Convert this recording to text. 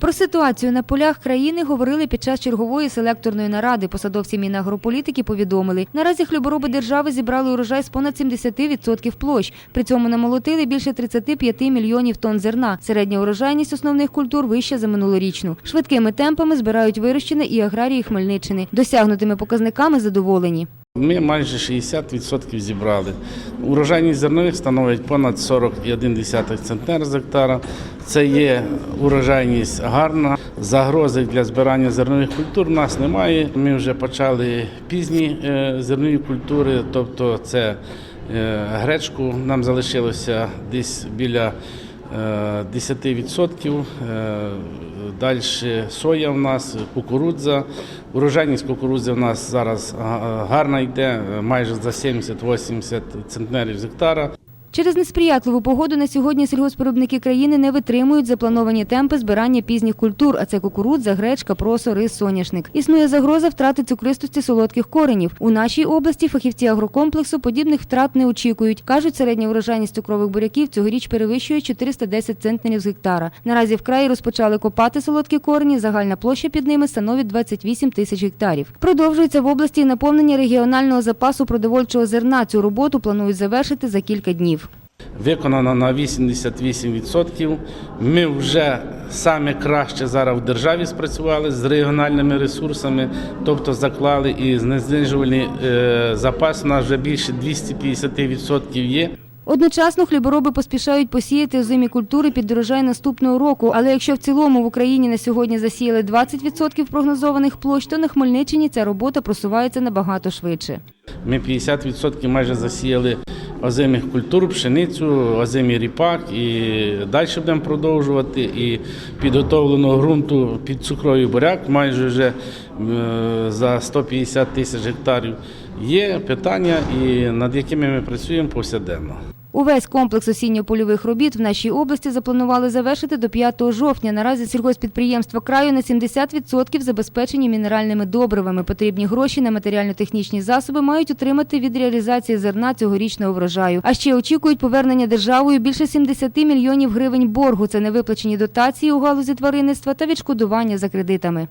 Про ситуацію на полях країни говорили під час чергової селекторної наради. Посадовці Мінагрополітики повідомили, наразі хлібороби держави зібрали урожай з понад 70% площ. При цьому намолотили більше 35 мільйонів тонн зерна. Середня урожайність основних культур вища за минулорічну. Швидкими темпами збирають вирощене і аграрії Хмельниччини. Досягнутими показниками задоволені. Ми майже 60% зібрали. Урожайність зернових становить понад 40,1 центнер з гектара. Це є урожайність гарна. Загрози для збирання зернових культур в нас немає. Ми вже почали пізні е, зернові культури, тобто це е, гречку. Нам залишилося десь біля е, 10%. Е, Далі соя в нас, кукурудза. Урожайність кукурудзи в нас зараз гарна йде, майже за 70-80 центнерів з гектара. Через несприятливу погоду на сьогодні сільгоспвиробники країни не витримують заплановані темпи збирання пізніх культур, а це кукурудза, гречка, просо, рис, соняшник. Існує загроза втрати цукристості солодких коренів. У нашій області фахівці агрокомплексу подібних втрат не очікують. Кажуть, середня урожайність цукрових буряків цьогоріч перевищує 410 центнерів з гектара. Наразі в краї розпочали копати солодкі корені. Загальна площа під ними становить 28 тисяч гектарів. Продовжується в області наповнення регіонального запасу продовольчого зерна. Цю роботу планують завершити за кілька днів. Виконано на 88%. Ми вже саме краще зараз в державі спрацювали з регіональними ресурсами, тобто заклали і знижувальний е, запас у нас вже більше 250% є. Одночасно хлібороби поспішають посіяти озимі культури під урожай наступного року. Але якщо в цілому в Україні на сьогодні засіяли 20% прогнозованих площ, то на Хмельниччині ця робота просувається набагато швидше. Ми 50% майже засіяли озимих культур, пшеницю, озимий ріпак і далі будемо продовжувати. І підготовленого ґрунту під цукровий буряк майже вже е, за 150 тисяч гектарів. Є питання, і над якими ми працюємо повсякденно. Увесь комплекс осінньо-польових робіт в нашій області запланували завершити до 5 жовтня. Наразі сільгоспідприємства краю на 70% забезпечені мінеральними добривами. Потрібні гроші на матеріально-технічні засоби мають отримати від реалізації зерна цьогорічного врожаю. А ще очікують повернення державою більше 70 мільйонів гривень боргу. Це невиплачені дотації у галузі тваринництва та відшкодування за кредитами.